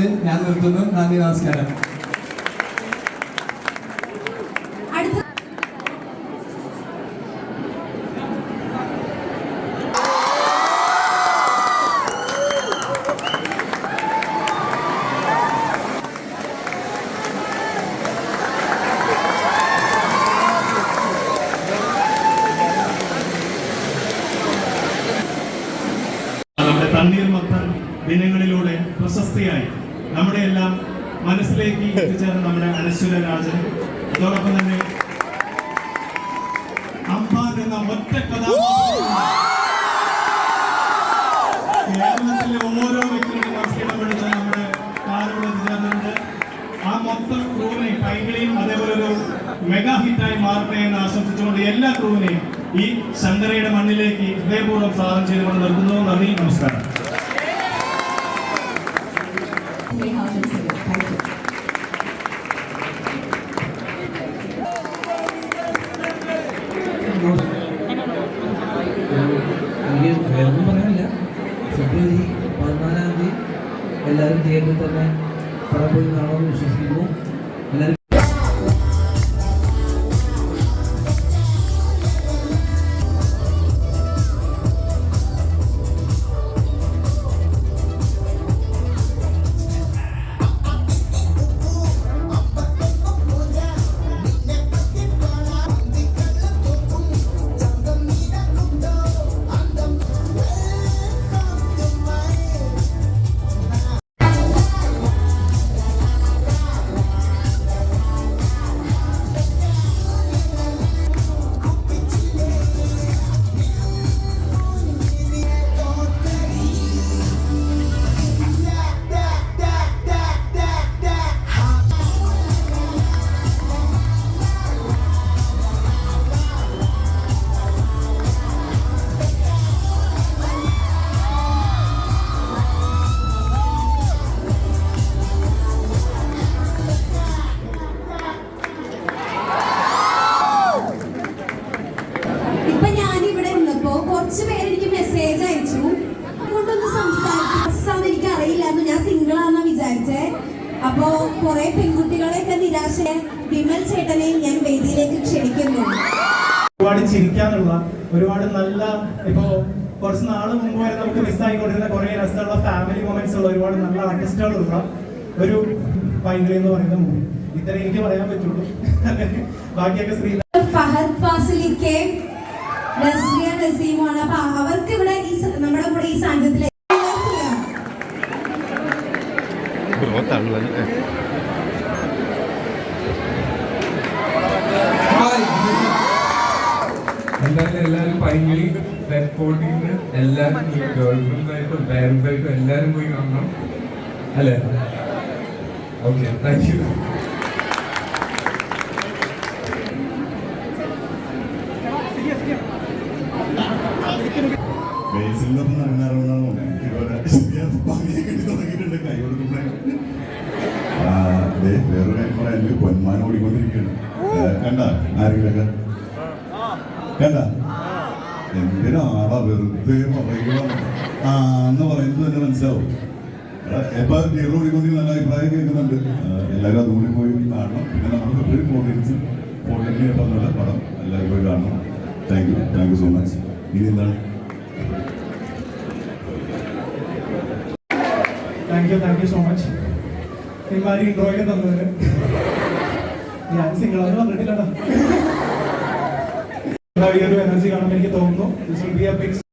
പറഞ്ഞുകൊണ്ട് ഞാൻ നിർത്തുന്നു. നന്ദി നമസ്കാരം. അടുത്ത നമ്മുടെ തണ്ണീർമത്തൻ ദിനങ്ങളിലൂടെ പ്രശസ്തിയായി. നമ്മുടെ എല്ലാം മനസ്സിലേക്ക് എത്തിച്ചേർന്ന നമ്മുടെ അനശ്വര രാജൻ. അതോടൊപ്പം തന്നെ അമ്പാൻ എന്ന ഒറ്റ കഥാപാത്രം. കേരളത്തിലെ ഓരോ വ്യക്തികളുടെ മനസ്സിലും നമ്മുടെ കാരോട് എത്തിച്ചേർന്നുണ്ട് ആ മൊത്തം ക്രൂവിനെയും കൈകളെയും അതേപോലെ ഒരു മെഗാ ഹിറ്റായി മാറട്ടെ എന്ന് ആശംസിച്ചുകൊണ്ട് എല്ലാ ക്രൂവിനെയും ഈ ശങ്കരയുടെ മണ്ണിലേക്ക് ഹൃദയപൂർവം സ്വാഗതം ചെയ്തുകൊണ്ട് നിർത്തുന്നു. നന്ദി നമസ്കാരം. പറയാനില്ല ഫെബ്രുവരി പതിനാലാം തീയതി എല്ലാവരും തിയേറ്ററിൽ തന്നെ പടം കാണുമെന്ന് വിശ്വസിക്കുന്നു. എല്ലാവരും അപ്പോ കുറെ പെൺകുട്ടികളെയൊക്കെ നിരാശ വിമൽ ചേട്ടനെയും ഞാൻ വേദിയിലേക്ക് ക്ഷണിക്കുന്നു. ഒരുപാട് ചിരിക്കാനുള്ള ഒരുപാട് നല്ല ഇപ്പോ കുറച്ച് നാൾ മുമ്പ് വരെ നമുക്ക് മിസ്സായിക്കൊണ്ടിരുന്ന കുറെ രസമുള്ള ഫാമിലി മൊമെന്റ്സ് ഉള്ള ഒരുപാട് നല്ല ആർട്ടിസ്റ്റുകളുള്ള ഒരു പൈങ്കിളി എന്ന് പറയുന്ന മൂവി ഇത്ര എനിക്ക് പറയാൻ പറ്റുള്ളൂ. ബാക്കിയൊക്കെ ശ്രീ ഫഹദ് ഫാസിലിക്ക് നസീമാണ് അപ്പൊ അവർക്ക് ഇവിടെ ഈ നമ്മുടെ കൂടെ ഈ സാന്നിധ്യത്തിൽ ഹായ്. എന്തായാലും എല്ലാവരും പൈങ്കിളി ഫോർട്ടിന്ന് എല്ലാവരും ഗേൾ ഫ്രണ്ട്സ് ആയിട്ടും പാരൻസ് ആയിട്ടും എല്ലാവരും പോയി കാണണം. അല്ലേ? ഓക്കെ താങ്ക് യു ബേസിലൊപ്പം നടന്നാറുണ്ടാവും എനിക്ക് ഇതുപോലെ ഭംഗിയെ കിട്ടി തുടങ്ങിയിട്ടുണ്ട്. കൈ കൊടുക്കുമ്പോഴേ ദേ, വേറൊരു കാര്യം പറയാം എനിക്ക് പൊന്മാനം ഓടിക്കൊണ്ടിരിക്കുകയാണ്. കണ്ട? ആരെങ്കിലൊക്കെ? കണ്ട? എന്തിനാളാ വെറുതെ പറയുകയാണ് ആ എന്ന് പറയുന്നത് തന്നെ മനസ്സിലാവും. എപ്പോ തിയേറ്റർ ഓടിക്കൊണ്ടിരിക്കുന്ന നല്ല അഭിപ്രായം കേൾക്കുന്നുണ്ട്. എല്ലാവരും അതുകൂടി പോയി കാണണം. പിന്നെ നമുക്ക് എപ്പോഴും ഫോർട്ടീൻസ് ഫോർട്ടീൻ പറഞ്ഞ പടം എല്ലാവരും പോയി കാണണം. Thank you thank you so much ഇനി എന്താണ് thank you thank you so much ഇമാരി ഇൻട്രോയൊക്കെ തന്നതിന് ഞാൻ സിംഗിളാന്ന് പറഞ്ഞിട്ടില്ലടാ. ഈ ഒരു എനർജി കാണുമ്പോൾ എനിക്ക് തോന്നുന്നു. ദിസ്